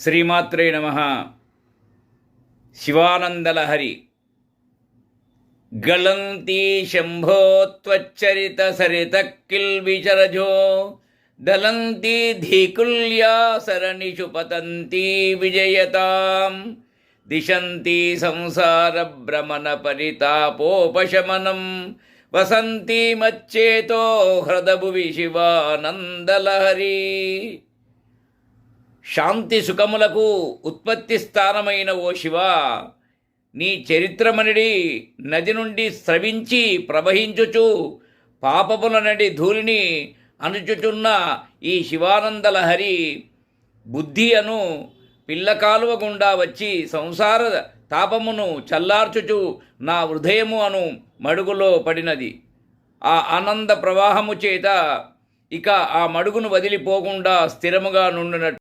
శ్రీమాత్రే నమ శివానందలహరి గళంతి శంభో త్వచ్చరిత సరిత కిల్విచరజో దళంతి ధీకుల్యా సరణిషు పతంతి విజయతాం దిశంతి సంసార భ్రమణ పరితాపోపశమనం శాంతి సుఖములకు ఉత్పత్తి స్థానమైన ఓ శివ నీ చరిత్రమనిడి నది నుండి స్రవించి ప్రవహించుచు పాపముల నడి ధూళిని అనుచుచున్న ఈ శివానందలహరి బుద్ధి అను పిల్లకాలువ గుండా వచ్చి సంసార తాపమును చల్లార్చుచు నా హృదయము అను మడుగులో పడినది. ఆ ఆనంద ప్రవాహము చేత ఇక ఆ మడుగును వదిలిపోకుండా స్థిరముగా నుండినట్టు